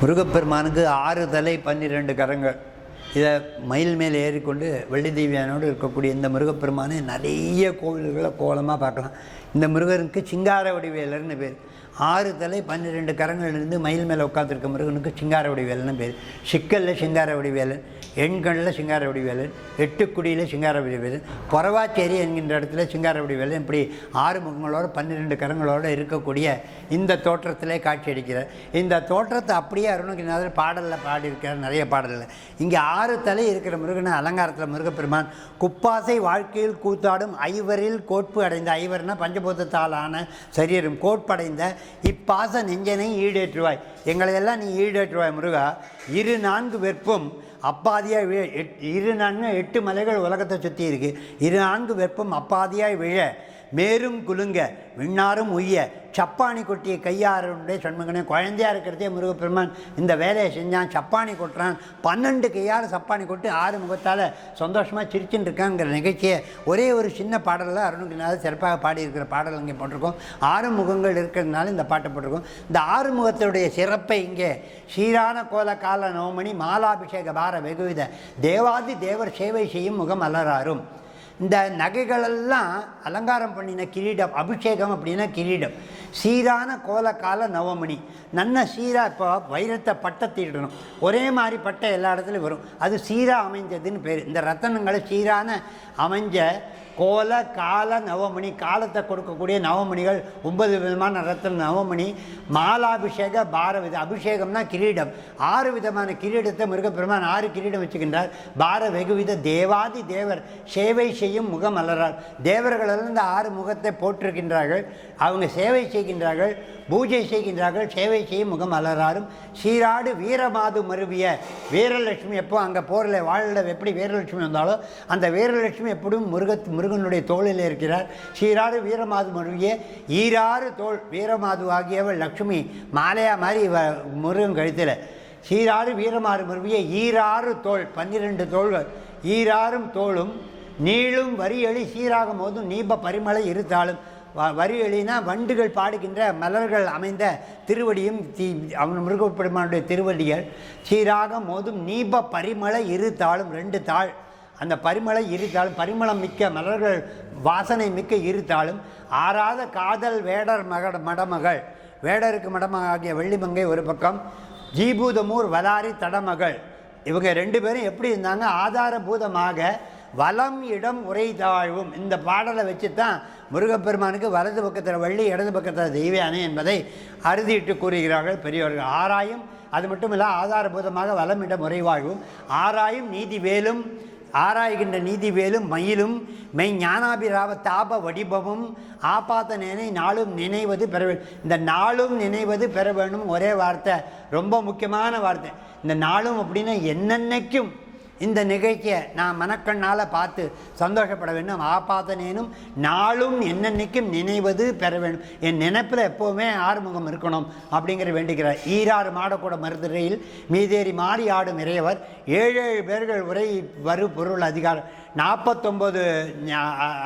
முருகப்பெருமானுக்கு ஆறு தலை பன்னிரெண்டு கரங்கள். இதை மயில் மேலே ஏறிக்கொண்டு வெள்ளி தேவியானோடு இருக்கக்கூடிய இந்த முருகப்பெருமானை நிறைய கோவில்களை கோலமாக பார்க்கலாம். இந்த முருகனுக்கு சிங்கார வடிவேலர்னு பேர். ஆறு தலை பன்னிரெண்டு கரங்கள் இருந்து மயில் மேலே உட்காந்துருக்க முருகனுக்கு சிங்கார வடிவேலன்னு பேர். சிக்கலில் சிங்கார வடிவேலன் எண்கண்ணில் சிங்கார வடிவேலன் எட்டுக்குடியில் சிங்கார வடிவேலன் பொறவாச்சேரி என்கின்ற இடத்துல சிங்கார வடிவேலன் இப்படி ஆறு முகங்களோடு பன்னிரெண்டு கரங்களோடு இருக்கக்கூடிய இந்த தோற்றத்திலே காட்சியளிக்கிறார் இந்த தோற்றத்தை அப்படியே அருணகிரிநாதர் பாடலில் பாடியிருக்கார் நிறைய பாடலில். இங்கே ஆறு தலை இருக்கிற முருகனை அலங்காரத்தில் முருகப்பெருமான் குப்பாசை வாழ்க்கையில் கூத்தாடும் ஐவரில் கோட்பு அடைந்த ஐவர்னா பஞ்சபூதத்தாலான சரீரம் கோட்படைந்த இப்பாச நெஞ்சனை ஈடேற்றுவாய். எங்களையெல்லாம் நீ ஈடேற்றுவாய் முருகா? இரு நான்கு வெற்பும் அப்பாதியாய் விழ எட் இரு நான்கு எட்டு மலைகள் உலகத்தை சுற்றி இருக்கு. இரு நான்கு வெப்பம் அப்பாதியாய் விழ மேரும் குலுங்க விண்ணாரும் உய்ய. சப்பானி கொட்டிய கையாருடைய சண்முகனே குழந்தையா இருக்கிறதே முருகப்பெருமான். இந்த வேலையை செஞ்சான் சப்பானி கொட்டுறான். பன்னெண்டு கையால் சப்பானி கொட்டு ஆறு முகத்தால் சந்தோஷமாக சிரிச்சுட்டு இருக்காங்கிற நிகழ்ச்சியை ஒரே ஒரு சின்ன பாடலில் அருணுகிநாதர் சிறப்பாக பாடியிருக்கிற பாடல் இங்கே போட்டிருக்கோம். ஆறு முகங்கள் இருக்கிறதுனால இந்த பாட்டை போட்டிருக்கோம். இந்த ஆறு முகத்தினுடைய சிறப்பை இங்கே சீரான கோல கால நவமணி மாலாபிஷேக பார வெகுவித. தேவாதி தேவர் சேவை செய்யும் முகம் அலராரும். இந்த நகைகளெல்லாம் அலங்காரம் பண்ணின கிரீடம் அபிஷேகம் அப்படின்னா கிரீடம். சீரான கோலக்கால நவமணி. நல்ல சீரா இப்போ வைரத்தை பட்டத்திடணும். ஒரே மாதிரி பட்டை எல்லா இடத்துலையும் வரும். அது சீரா அமைஞ்சதுன்னு பேர். இந்த ரத்தனங்களை சீரான அமைஞ்ச கோல கால நவமணி காலத்தை கொடுக்கக்கூடிய நவமணிகள் ஒன்பது விதமான ரத்தன நவமணி மாலாபிஷேக பாரவித. அபிஷேகம்னா கிரீடம். ஆறு விதமான கிரீடத்தை மிருகப்பெருமான் ஆறு கிரீடம் வச்சுக்கின்றார். பார வெகுவித தேவாதி தேவர் சேவை செய்யும் முகம் அலறார் தேவர்களெல்லாம் இந்த ஆறு முகத்தை போட்டிருக்கின்றார்கள் அவங்க சேவை செய்கின்றார்கள் பூஜை செய்கின்றார்கள் சேவை செய்யும் முகம் அலராரும் சீராடு வீரமாது மருவிய வீரலட்சுமி எப்போ அங்கே போரில் வாழல எப்படி வீரலட்சுமி வந்தாலோ அந்த வீரலட்சுமி எப்படியும் முருக முருகனுடைய தோளில் இருக்கிறார். சீராடு வீரமாது மருவிய ஈராறு தோள் வீரமாது ஆகியவள் லக்ஷ்மி மாலையா மாதிரி முருகன் கழுத்தில். சீராறு வீரமாறு மருவிய ஈராறு தோள் பன்னிரெண்டு தோள்கள். ஈராறும் தோளும் நீளும் வரியளி சீராகும் போதும் நீப பரிமளை இருத்தாலும். வரி எழினா வண்டுகள் பாடுகின்ற மலர்கள் அமைந்த திருவடியும் தீ அவன் முருகப்பெருமானுடைய திருவடிகள். சீராக மோதும் நீப பரிமள இரு தாளும் ரெண்டு தாள். அந்த பரிமளை இரு தாளும் பரிமளம் மிக்க மலர்கள் வாசனை மிக்க இரு தாளும். ஆறாத காதல் வேடர் மகட மடமகள். வேடருக்கு மடமக ஆகிய வெள்ளிமங்கை ஒரு பக்கம். ஜீபூதமூர் வலாரி தடமகள். இவங்க ரெண்டு பேரும் எப்படி இருந்தாங்க? ஆதாரபூதமாக வலம் இடம் உரை தாழ்வும். இந்த பாடலை வச்சு தான் முருகப்பெருமானுக்கு வலது பக்கத்தில் வள்ளி இடது பக்கத்தில் தெய்வானே என்பதை அறுதிட்டு கூறுகிறார்கள் பெரியவர்கள் ஆராயும் அது மட்டும் இல்லை ஆதாரபூதமாக வலமிடம் உரைவாழ்வும் ஆராயும் நீதி வேலும் ஆராய்கின்ற நீதி வேலும் மயிலும் மெய் ஞானாபிராவ தாப வடிபமும் ஆபாத்த நினை நாளும் நினைவது பெற இந்த நாளும் நினைவது பெற வேணும். ஒரே வார்த்தை ரொம்ப முக்கியமான வார்த்தை. இந்த நாளும் அப்படின்னா என்னென்னைக்கும் இந்த நிகழ்ச்சியை நான் மனக்கண்ணால் பார்த்து சந்தோஷப்பட வேண்டும். ஆபாதனேனும் நாளும் என்னென்னைக்கும் நினைவது பெற வேண்டும். என் நினைப்பில் எப்போவுமே ஆறுமுகம் இருக்கணும் அப்படிங்கிற வேண்டுகிறார். ஈராறு மாடக்கூட மருதுரையில் மீதேறி மாறி ஆடும் இறையவர். ஏழு ஏழு பேர்கள் உரை வரு பொருள் அதிகாரம். நாற்பத்தொம்பது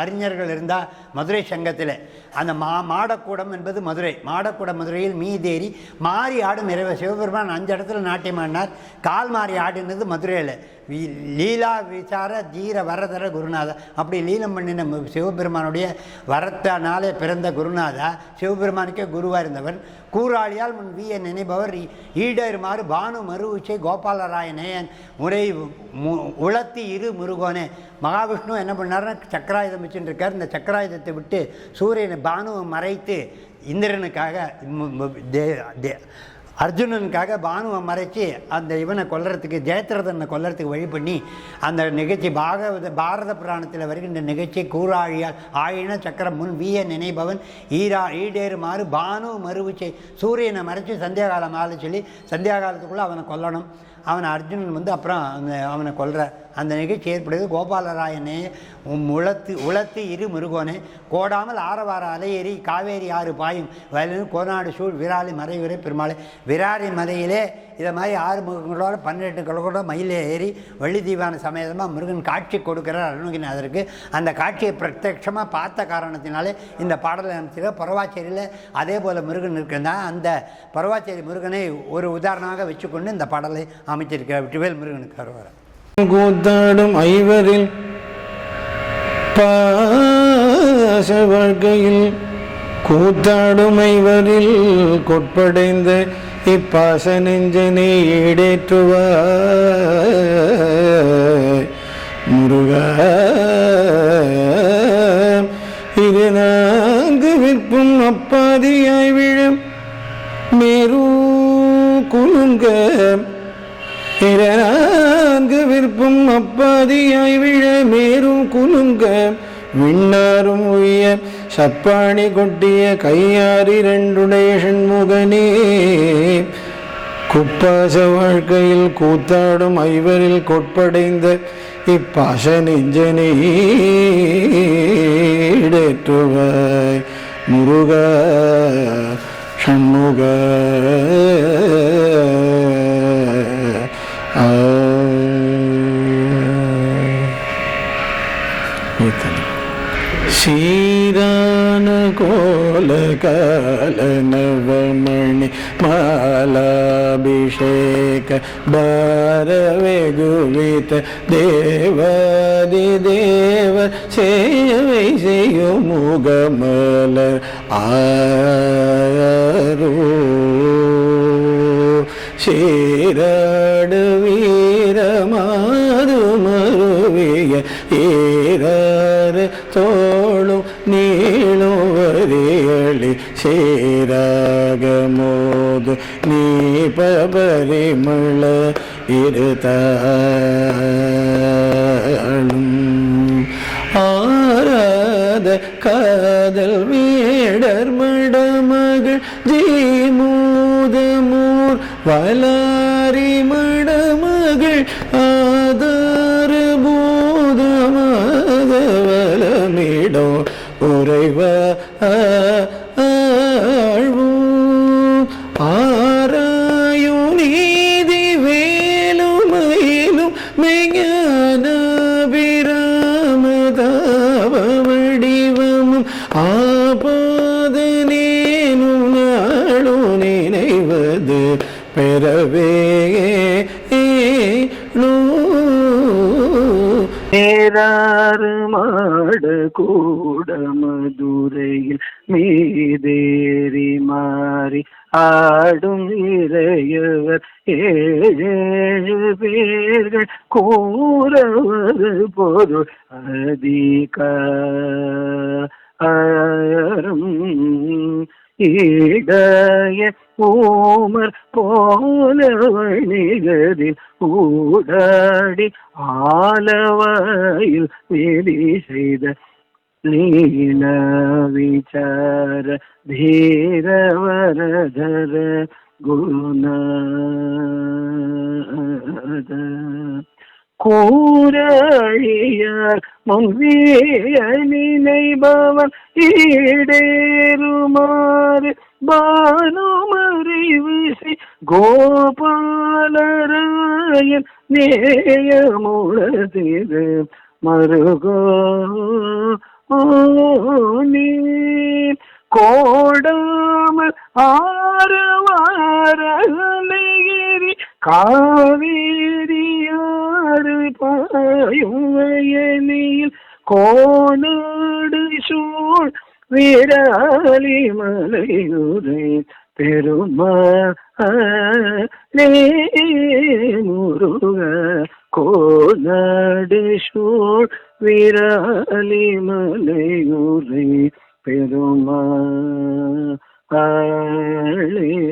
அறிஞர்கள் இருந்தால் மதுரை சங்கத்தில். அந்த மா மாடக்கூடம் என்பது மதுரை. மாடக்கூடம் மதுரையில் மீதேறி மாறி ஆடும் இறைவர் சிவபெருமான் அஞ்சு இடத்துல நாட்டியமானார் கால் மாறி ஆடினது மதுரையில். லீலா விசார தீர வரதர குருநாதா. அப்படி லீலம் பண்ணின சிவபெருமானுடைய வரத்தானாலே பிறந்த குருநாதா. சிவபெருமானுக்கே குருவாக இருந்தவர். கூறாளியால் முன் வீய நினைப்பவர் ஈடேறுமாறு பானு மருவுச்சை கோபாலராய நேயன் முறை மு- உளத்தி இரு முருகோனே. மகாவிஷ்ணு என்ன பண்ணாருன்னா சக்கராயுதம் வச்சுருக்கார் இந்த சக்கராயுதத்தை விட்டு சூரியனை பானுவை மறைத்து இந்திரனுக்காக தே- தே- அர்ஜுனனுக்காக பானுவை மறைச்சி அந்த இவனை கொல்றதுக்கு ஜெயத்ரதனை கொல்லறதுக்கு வழி பண்ணி அந்த நிகழ்ச்சி பாகவத பாரத புராணத்தில் வருகின்ற நிகழ்ச்சி கூறாழியால் ஆயின சக்கரம் முன் வீய நினைபவன் ஈரா ஈடேறுமாறு பானு மறுவிச்சை சூரியனை மறைச்சி சந்தியா காலம் ஆள சொல்லி சந்தியா காலத்துக்குள்ளே அவனை கொல்லணும். அவனை அர்ஜுனன் வந்து அப்புறம் அந்த அவனை கொல்ற. அந்த நிகழ்ச்சி ஏற்படுது. கோபாலராயனே உம் உளத்து உளத்து இரு முருகோனே கோடாமல் ஆரவார அலையேறி காவேரி ஆறு பாயும். வயலின் கோநாடு சூழ் விராலி மறைவுரை பெருமாளை. விராலி மலையிலே இதை மாதிரி ஆறு முகங்களோட பன்னெண்டு கிழக்கோட மயிலே ஏறி வெள்ளி தீவான சமயமாக முருகன் காட்சி கொடுக்கிறார் அருணகிநாதருக்கு அந்த காட்சியை பிரத்யட்சமாக பார்த்த காரணத்தினாலே இந்த பாடலை அமைச்சிருக்க பரவாச்சேரியில் அதே போல் முருகன் இருக்குன்னா அந்த பரவாச்சேரி முருகனை ஒரு உதாரணமாக வச்சுக்கொண்டு இந்த பாடலை அமைச்சிருக்கிறார். விட்டுவேல் முருகனுக்கு வருவார் கூத்தாடும் ஐவரில் பாச வாழ்க்கையில் கூத்தாடுமைவரில் கொட்படைந்த இப்பாச நெஞ்சனை ஈடேற்றுவாய் முருகா சப்பாணி கொட்டிய கையாரி ரெண்டுடைய சண்முகனே குப்பாச வாழ்க்கையில் கூத்தாடும் ஐவரில் கொட்படைந்த இப்பாச நெஞ்சனேடேற்றுவாய் முருக சண்முக. பாரவெகுவித்த தேவாதி தேவர் சேவை செய்யும் முகமலர் ஆரோ. சேராடு வீரமாறு மருவிய ஏறாறு தோளும் நீளும் வரியளி சேராகமோ. மோது நீ பபரிமள இருத்தாளும் ஆராத காதல் வேடர் மடமகள் ஜீமூதமூர் வலாரி மடமகள் ஆதார பூதமாதவலமிடோ உறைவா நேராறு மாட கூட மதுரையில் மீதேறி மாறி ஆடும் இறையவர் ஏழு பேர்கள் கூறவது பொருள் அதிகாரம். ഇടയ പൂമർ പോലവനികരിൽ കൂടാടി ആലവയിൽ വേദി ചെയ്ത ലീല വിചാര ധീരവരധര ഗുണ குருநாத கூறாழியார் நினைபவன் ஈடேறுமாறு பானுமறிவு செய் கோபாலராயன் நேயமுளதிரு மருகோ நீ கோடாமல் ஆரவாரகிரி காவேரி மயுவயனில் கோநாடு சூழ் வீராலி மலையுரை பெருமாருக கோநாடு சூழ் வீராலி மலையுரை பெருமா ஆளே